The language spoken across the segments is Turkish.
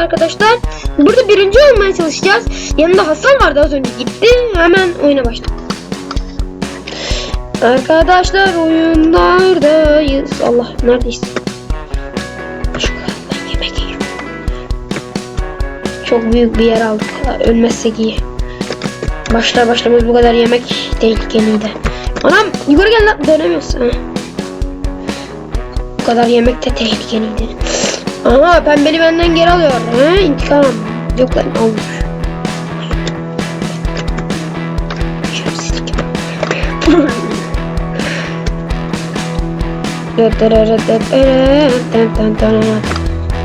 arkadaşlar. Burada birinci olmaya çalışacağız. Yanında Hasan vardı az önce gitti. Hemen oyuna başladık. Arkadaşlar oyundayız. Allah neredeyiz? Ben yemek yiyorum. Çok büyük bir yer aldık. Ölmezsek iyi. Başlar başlamaz bu kadar yemek tehlikeliydi. Anam yukarı gel lan dönemiyoruz. Ha. Bu kadar yemek de tehlikeliydi. Ama pembeli benden geri alıyor. He intikam. Yok lan. Şerefsizlik.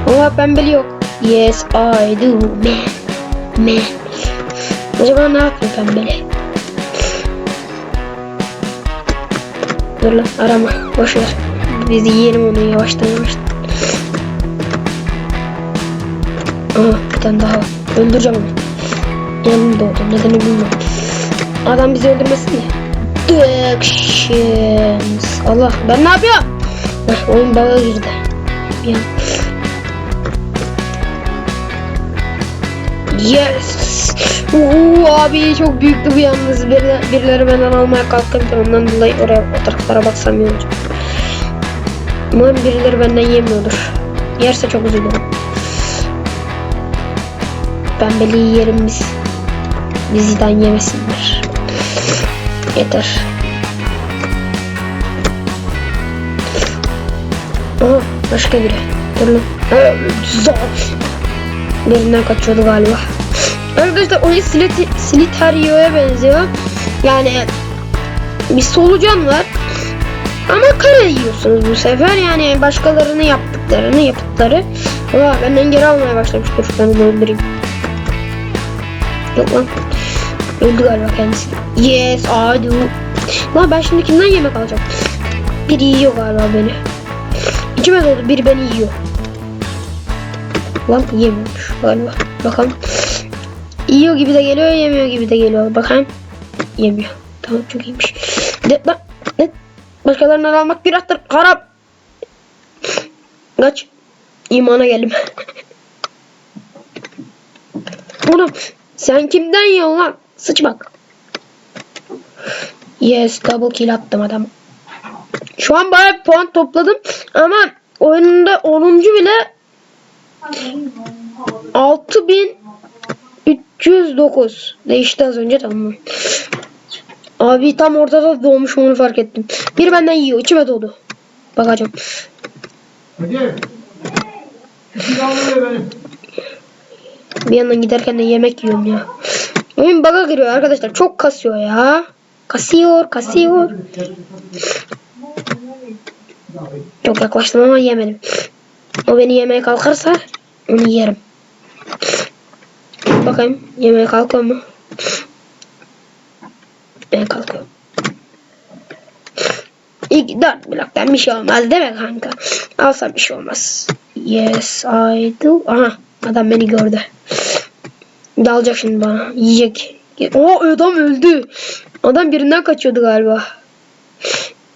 Oha pembeli yok. Yes I do man. Man. Acaba ne yapıyor pembeli? Dur lan arama. Boş ver. Biz yiyelim onu yavaştan yavaştan. Tane daha var. Öldüreceğim onu. Yanım doğdu. Nedeni bilmiyorum. Adam bizi öldürmesin diye. Actions. Allah ben ne yapıyorum? Heh, oyun baga girdi. Bir. Yes. Oo, abi çok büyüktü bu yalnız. Birileri, birileri benden almaya kalkınca ondan dolayı oraya o taraflara baksam iyi olacak. Umarım birileri benden yemiyordur. Yerse çok üzülürüm. Pembeliği yerim biz. Bizden yemesinler. Yeter. Aha başka biri. Dur lan. Birinden kaçıyordu galiba. Arkadaşlar oyun Slit Slitario'ya benziyor. Yani bir solucan var. Ama kare yiyorsunuz bu sefer. Yani başkalarını yaptıklarını yapıtları. Aa, benden geri almaya başlamış. Onu öldüreyim. Yok lan. Öldü galiba kendisi. Yes I do. Lan ben şimdi kimden yemek alacağım? Biri yiyor galiba beni. İçime doldu. Biri beni yiyor. Lan yemiyormuş galiba. Bakalım. Yiyor gibi de geliyor, yemiyor gibi de geliyor. Bakayım. Yemiyor. Tamam çok iyiymiş. De, bak. Ne? Başkalarından almak günahtır. Harap. Kaç. İmana geldim. Oğlum sen kimden yiyorsun lan? Sıç bak. Yes double kill attım adam. Şu an bayağı puan topladım ama oyununda 10. bile 6309 değişti az önce tamam. Abi tam ortada doğmuş onu fark ettim. Bir benden yiyor içime doğdu. Bakacağım. Hadi. Benim. Bir yandan giderken de yemek yiyorum ya. Oyun bug'a giriyor arkadaşlar. Çok kasıyor ya. Kasıyor, kasıyor. Çok yaklaştım ama yemedim. O beni yemeye kalkarsa onu yerim. Bakayım yemeye kalkıyor mu? Ben kalkıyorum. İlk dört bloktan bir şey olmaz değil mi kanka? Alsam bir şey olmaz. Yes I do. Aha adam beni gördü. Dalacak şimdi bana. Yiyecek. O adam öldü. Adam birinden kaçıyordu galiba.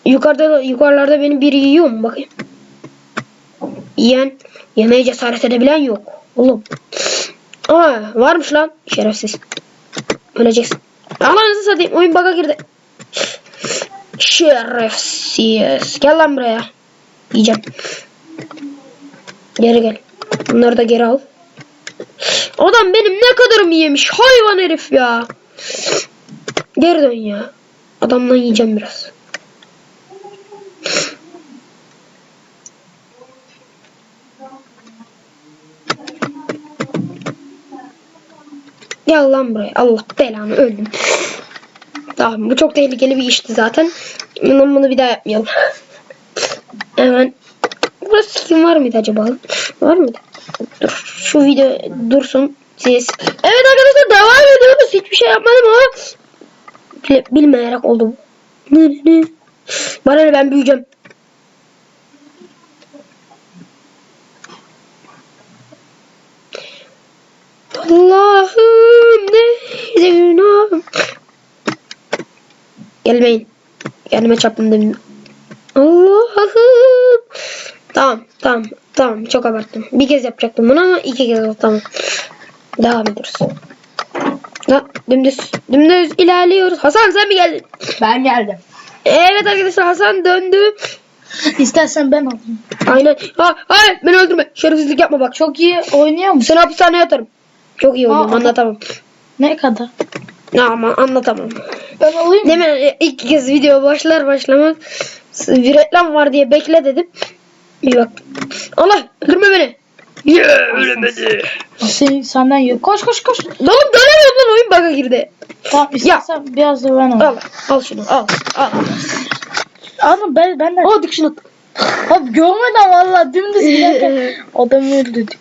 Yukarıda yukarılarda beni biri yiyor mu bakayım. Yiyen yemeye cesaret edebilen yok. Oğlum. Aa varmış lan. Şerefsiz. Öleceksin. Allah'ınızı satayım. Oyun bug'a girdi. Şerefsiz. Gel lan buraya. Yiyeceğim. Geri gel. Bunları da geri al. Adam benim ne kadarımı yemiş. Hayvan herif ya. Geri dön ya. Adamdan yiyeceğim biraz. Gel lan buraya. Allah belanı öldüm. Tamam bu çok tehlikeli bir işti zaten. Bundan bunu bir daha yapmayalım. Hemen. Burası kim var mıydı acaba? Var mıydı? Dur şu video dursun. Siz. Evet arkadaşlar devam ediyoruz. Hiçbir şey yapmadım ama Bil- bilmeyerek oldu. Ne ne ne. Bana ne ben büyüyeceğim. Allah'ım ne günahım. Gelmeyin. Gelme çapım demin. Allah'ım. Tamam Tamam çok abarttım. Bir kez yapacaktım bunu ama iki kez oldu tamam. Devam ediyoruz. Ha, dümdüz, dümdüz ilerliyoruz. Hasan sen mi geldin? Ben geldim. Evet arkadaşlar Hasan döndü. İstersen ben alayım. Aynen. Ha, hayır beni öldürme. Şerefsizlik yapma bak. Çok iyi oynuyor musun? Seni hapishaneye atarım. Çok iyi oynuyorum Aa, anlatamam. Ne kadar? Ya ama anlatamam. Ben alayım mı? Demin ilk kez video başlar başlamaz bir reklam var diye bekle dedim. Bak. Allah öldürme beni. Yeah, ölemedi. Seni, senden yok. Koş koş koş. Oğlum dönemiyorum lan oyun bug'a girdi. Tamam istersen biraz da ben Al alayım. al şunu al al. Ama ben, ben de... Al dik şunu. Abi görmeden valla dümdüz giderken adamı öldürdük.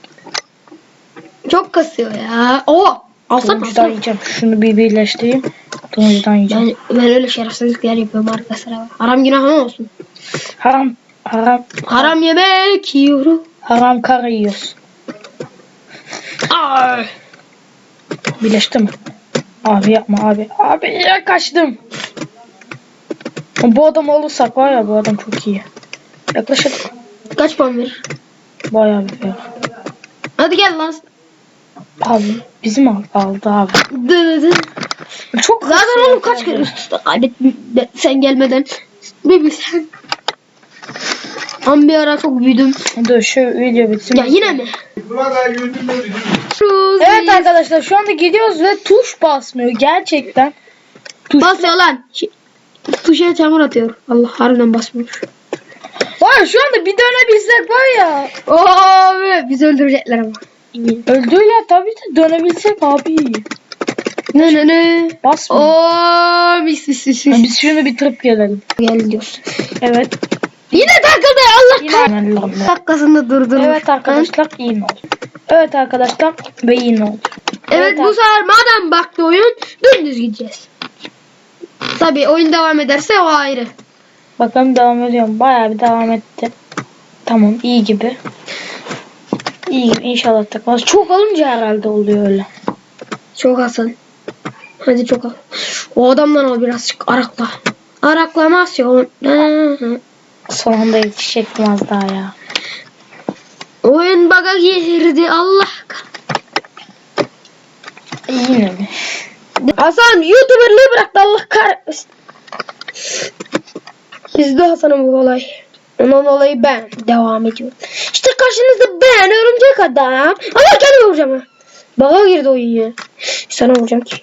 Çok kasıyor ya. Oo. Alsana alsana. yiyeceğim. Şunu bir birleştireyim. Turuncudan yiyeceğim. Ben, ben öyle şerefsizlikler yapıyorum arkadaşlar. Haram günah olsun. Haram, haram, Haram yemek yiyorum. haram kara yiyoruz. Ay. Birleşti mi? Abi yapma abi. Abi ya kaçtım. Bu adam olursak var ya bu adam çok iyi. Yaklaşık Kaç puan verir? bayağı bir şey. Hadi gel lan. Abi bizim al- aldı abi. Dı dı. Çok Zaten oğlum kaç kere üst üste kaybettim sen gelmeden. Bir bilsen. Ama bir ara çok büyüdüm. Dur şu video bitsin. Ya yine mi? Evet arkadaşlar şu anda gidiyoruz ve tuş basmıyor gerçekten. Tuş. Basıyor lan. Şi- Tuşa çamur atıyor. Allah harbiden basmıyor. Var ya, şu anda bir dönebilsek var ya. Abi bizi öldürecekler ama. Öldü ya tabii de dönebilsek abi. Ne ne ne. Basmıyor. Oo mis mis mis mis. Biz şunu bitirip gelelim. Gel diyorsun. Evet. Yine takıldı Allah kahretsin. Dakikasında durdurmuş. Evet arkadaşlar iyi oldu. Evet arkadaşlar ve iyi oldu. Evet, Evet bu sefer madem baktı oyun dümdüz gideceğiz. Tabii oyun devam ederse o ayrı. Bakalım devam ediyorum. Bayağı bir devam etti. Tamam iyi gibi. İyi gibi inşallah takmaz. Çok alınca herhalde oluyor öyle. Çok Hasan. Hadi çok al. O adamdan al birazcık arakla. Araklamazsın. Son anda daha ya. Oyun baga girdi Allah. Yine mi? Hasan YouTuber'lığı bıraktı Allah kahretmesin. Bizde Hasan'ın bu olay. Onun olayı ben. Devam ediyorum. İşte karşınızda ben örümcek adam. Allah kendimi vuracağım. Baga girdi oyun ya. Sana vuracağım ki.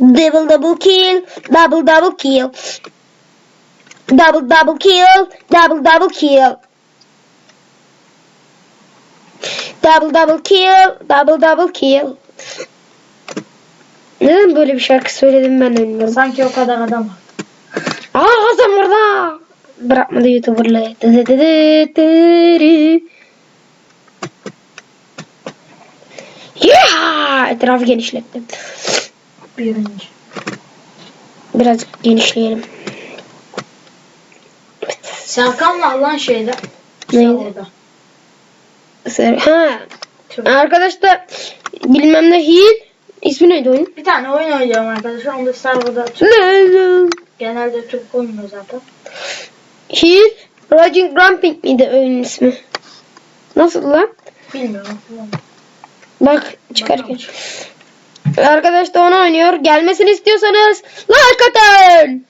Double double kill. Double double kill. Double double kill. Double double kill. Double double kill. Double double kill. Neden böyle bir şarkı söyledim ben bilmiyorum. Sanki o kadar adam var. Aa Hasan burada. Bırakmadı YouTuber'lığı. Yeah! Etrafı genişlettim. Birinci. Biraz genişleyelim. Serkan'la lan şeyde. Neydi? Orada. Ser- Ha. Çok- Arkadaşlar bilmem ne Hil. İsmi neydi oyun? Bir tane oyun oynuyorum arkadaşlar. Onu da serverda genelde Türk olmuyor zaten. Hil. Raging Ramping miydi oyunun ismi? Nasıl lan? Bilmiyorum. Bak çıkarken. Arkadaş da onu oynuyor. Gelmesini istiyorsanız like atın.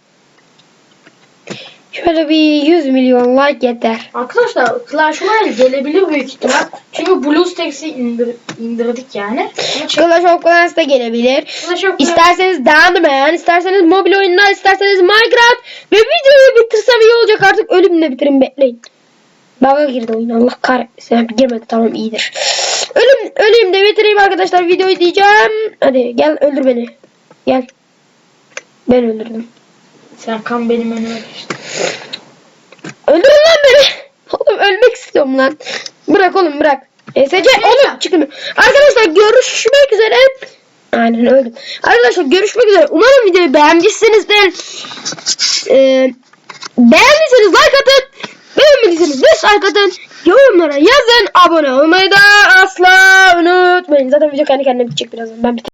Şöyle bir 100 milyon like yeter. Arkadaşlar Clash Royale gelebilir büyük ihtimal. Çünkü BlueStacks'i indir, indirdik yani. Clash of Clans da gelebilir. Clash of İsterseniz Diamond, isterseniz mobil oyunlar, isterseniz Minecraft ve videoyu bitirsem iyi olacak artık ölümle bitirin bekleyin. Bug'a girdi oyun Allah kahretmesin. Girmedi tamam iyidir. Ölüm, öleyim de bitireyim arkadaşlar videoyu diyeceğim. Hadi gel öldür beni. Gel. Ben öldürdüm. Serkan benim önüme geçti. Öldürün lan beni. Oğlum ölmek istiyorum lan. Bırak oğlum bırak. ESC oğlum çıkın. Arkadaşlar görüşmek üzere. Aynen öldüm. Arkadaşlar görüşmek üzere. Umarım videoyu beğenmişsinizdir. Ee, beğendiyseniz like atın. Beğenmediyseniz dislike atın. Yorumlara yazın. Abone olmayı da asla unutmayın. Zaten video kendi kendine bitecek birazdan. Ben bitir-